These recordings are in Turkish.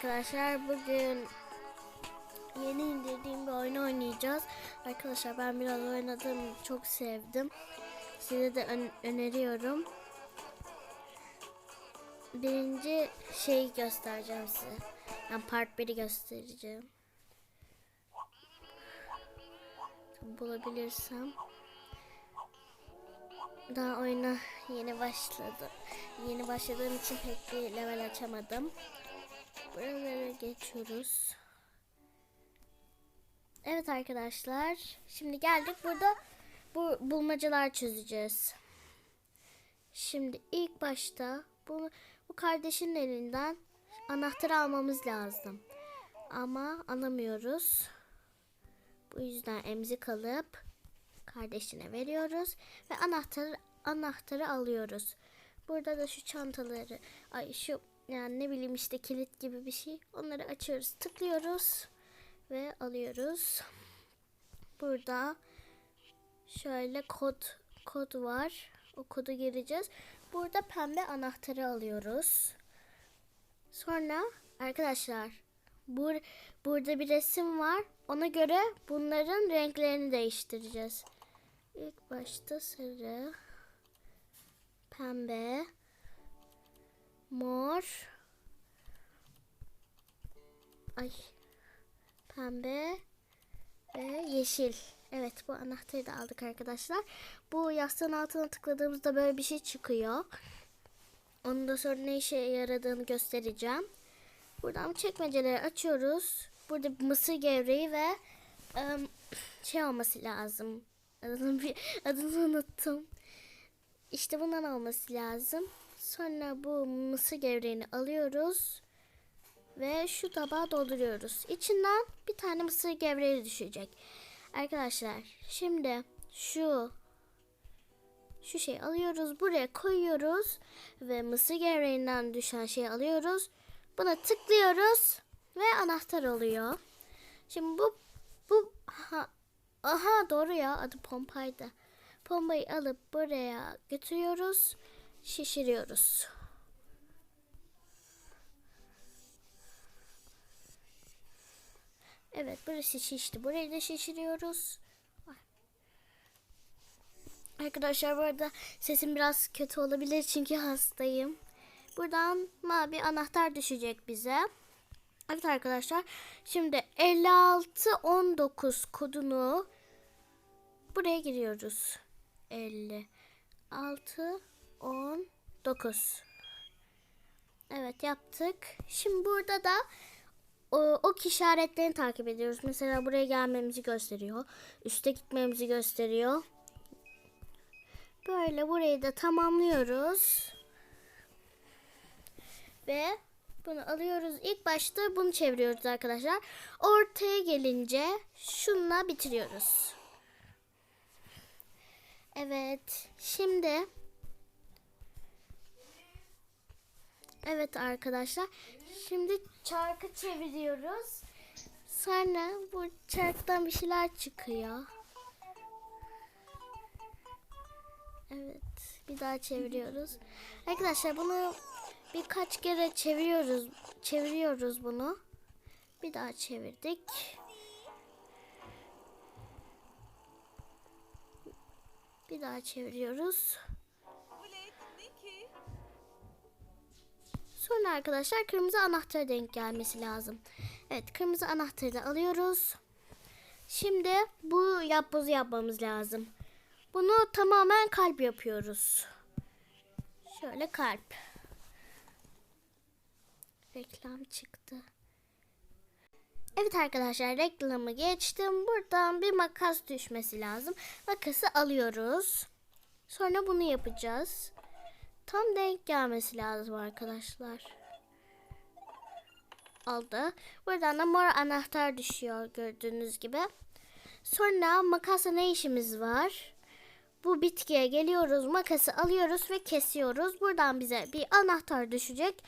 arkadaşlar bugün yeni indirdiğim bir oyun oynayacağız. Arkadaşlar ben biraz oynadım çok sevdim. Size de ön- öneriyorum. Birinci şeyi göstereceğim size. Ben part 1'i göstereceğim. Bulabilirsem. Daha oyuna yeni başladı. Yeni başladığım için pek bir level açamadım. Buralara geçiyoruz. Evet arkadaşlar. Şimdi geldik. Burada bu bulmacalar çözeceğiz. Şimdi ilk başta bu, bu kardeşin elinden anahtarı almamız lazım. Ama alamıyoruz. Bu yüzden emzik alıp kardeşine veriyoruz ve anahtarı anahtarı alıyoruz. Burada da şu çantaları, ay şu yani ne bileyim işte kilit gibi bir şey. Onları açıyoruz, tıklıyoruz ve alıyoruz. Burada şöyle kod kod var. O kodu gireceğiz. Burada pembe anahtarı alıyoruz. Sonra arkadaşlar bur burada bir resim var. Ona göre bunların renklerini değiştireceğiz. İlk başta sarı, pembe, mor, ay pembe ve yeşil. Evet bu anahtarı da aldık arkadaşlar. Bu yastığın altına tıkladığımızda böyle bir şey çıkıyor. Onun da sonra ne işe yaradığını göstereceğim. Buradan çekmeceleri açıyoruz. Burada mısır gevreği ve ım, şey olması lazım. Adını, adını unuttum. İşte bundan olması lazım. Sonra bu mısır gevreğini alıyoruz. Ve şu tabağa dolduruyoruz. İçinden bir tane mısır gevreği düşecek. Arkadaşlar şimdi şu şu şeyi alıyoruz. Buraya koyuyoruz. Ve mısır gevreğinden düşen şeyi alıyoruz. Buna tıklıyoruz. Ve anahtar oluyor. Şimdi bu bu ha, aha doğru ya adı pompaydı. Pompayı alıp buraya götürüyoruz. Şişiriyoruz. Evet burası şişti. Burayı da şişiriyoruz. Arkadaşlar bu arada sesim biraz kötü olabilir çünkü hastayım. Buradan mavi anahtar düşecek bize. Evet arkadaşlar. Şimdi 5619 kodunu buraya giriyoruz. 56 19 Evet yaptık. Şimdi burada da o, ok işaretlerini takip ediyoruz. Mesela buraya gelmemizi gösteriyor. Üste gitmemizi gösteriyor. Böyle burayı da tamamlıyoruz. Ve bunu alıyoruz. İlk başta bunu çeviriyoruz arkadaşlar. Ortaya gelince şunla bitiriyoruz. Evet. Şimdi Evet arkadaşlar. Şimdi çarkı çeviriyoruz. Sonra bu çarktan bir şeyler çıkıyor. Evet. Bir daha çeviriyoruz. Arkadaşlar bunu birkaç kere çeviriyoruz. Çeviriyoruz bunu. Bir daha çevirdik. Bir daha çeviriyoruz. Sonra arkadaşlar kırmızı anahtara denk gelmesi lazım. Evet kırmızı anahtarı da alıyoruz. Şimdi bu yapbozu yapmamız lazım. Bunu tamamen kalp yapıyoruz. Şöyle kalp. Reklam çıktı. Evet arkadaşlar reklamı geçtim. Buradan bir makas düşmesi lazım. Makası alıyoruz. Sonra bunu yapacağız. Tam denk gelmesi lazım arkadaşlar. Aldı. Buradan da mor anahtar düşüyor gördüğünüz gibi. Sonra makasla ne işimiz var? Bu bitkiye geliyoruz, makası alıyoruz ve kesiyoruz. Buradan bize bir anahtar düşecek.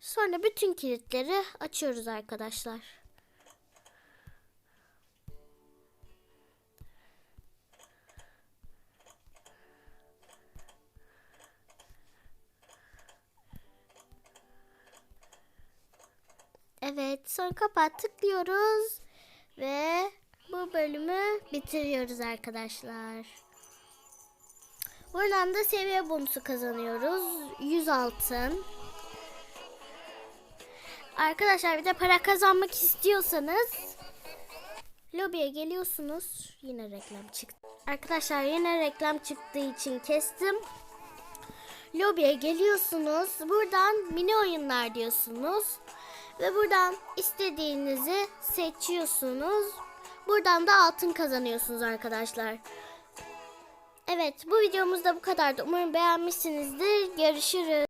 Sonra bütün kilitleri açıyoruz arkadaşlar. Evet sonra kapat tıklıyoruz. Ve bu bölümü bitiriyoruz arkadaşlar. Buradan da seviye bonusu kazanıyoruz. 100 altın. Arkadaşlar bir de para kazanmak istiyorsanız lobiye geliyorsunuz. Yine reklam çıktı. Arkadaşlar yine reklam çıktığı için kestim. Lobiye geliyorsunuz. Buradan mini oyunlar diyorsunuz. Ve buradan istediğinizi seçiyorsunuz. Buradan da altın kazanıyorsunuz arkadaşlar. Evet bu videomuz da bu kadardı. Umarım beğenmişsinizdir. Görüşürüz.